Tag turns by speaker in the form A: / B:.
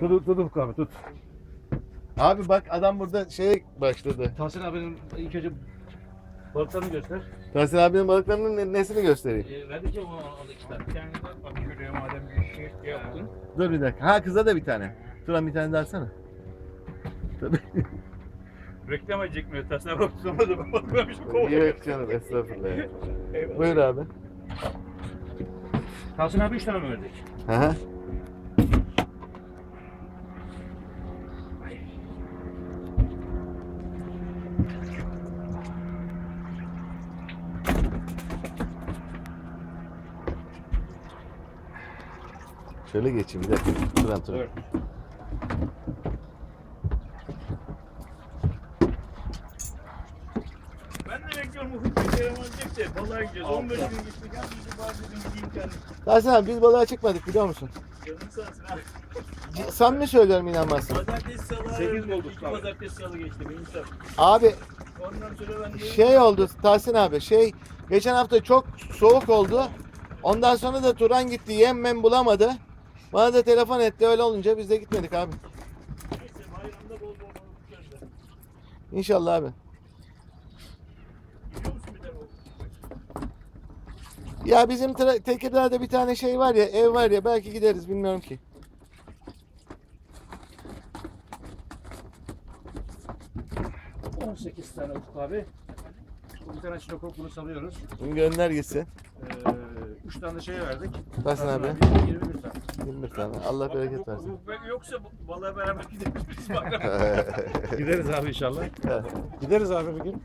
A: Tut, tut Ufuk abi tut.
B: Abi bak adam burada şeye başladı.
A: Tahsin abinin ilk önce balıklarını göster.
B: Tahsin abinin balıklarının ne- nesini göstereyim?
A: E, verdik ya ona, ona iki tane.
C: De bak şuraya madem bir şey yaptın.
B: Dur bir dakika. Ha kıza da bir tane. Turan bir tane daha alsana. Tabii.
C: Reklam edecek mi? Tasına bak sonra da bakmamış kovalamış.
B: Yok canım estağfurullah. ya. Buyur abi.
A: Tahsin abi üç tane mi verdik?
B: Hı hı. Şöyle geçeyim bir dakika. Turan Turan.
A: Buyur.
C: Ben de bekliyorum ufuk bir kere olacak de balığa gideceğiz. 15 gün gittik. Ben bizi bari dedim gideyim kendim.
B: Tahsin abi biz balığa çıkmadık biliyor musun?
C: Canım sağ olsun abi.
B: C- Samimi söylüyorum inanmazsın.
C: Pazartesi salı
A: Sekiz bulduk
C: İki
A: abi.
C: Pazartesi salı geçti. Benim sağ.
B: Abi
C: Ondan sonra ben de
B: şey oldu Tahsin abi şey geçen hafta çok soğuk oldu. Ondan sonra da Turan gitti yem mem bulamadı. Bana da telefon etti öyle olunca biz de gitmedik abi.
C: neyse bayramda bol bol balık da.
B: İnşallah abi.
C: Gidiyor musun bir tane?
B: Ya bizim tra- Tekirdağ'da bir tane şey var ya ev var ya belki gideriz bilmiyorum ki.
A: On sekiz tane Ufuk abi. Bir tane çinokop bunu salıyoruz.
B: Gönder gitsin.
A: Ee, üç tane de şey verdik.
B: Tahsin abi.
A: 21 tane.
B: 21 tane. Allah bereket versin.
C: Yoksa balığa beraber gideriz biz bakalım.
A: Gideriz abi inşallah. Gideriz abi bir gün.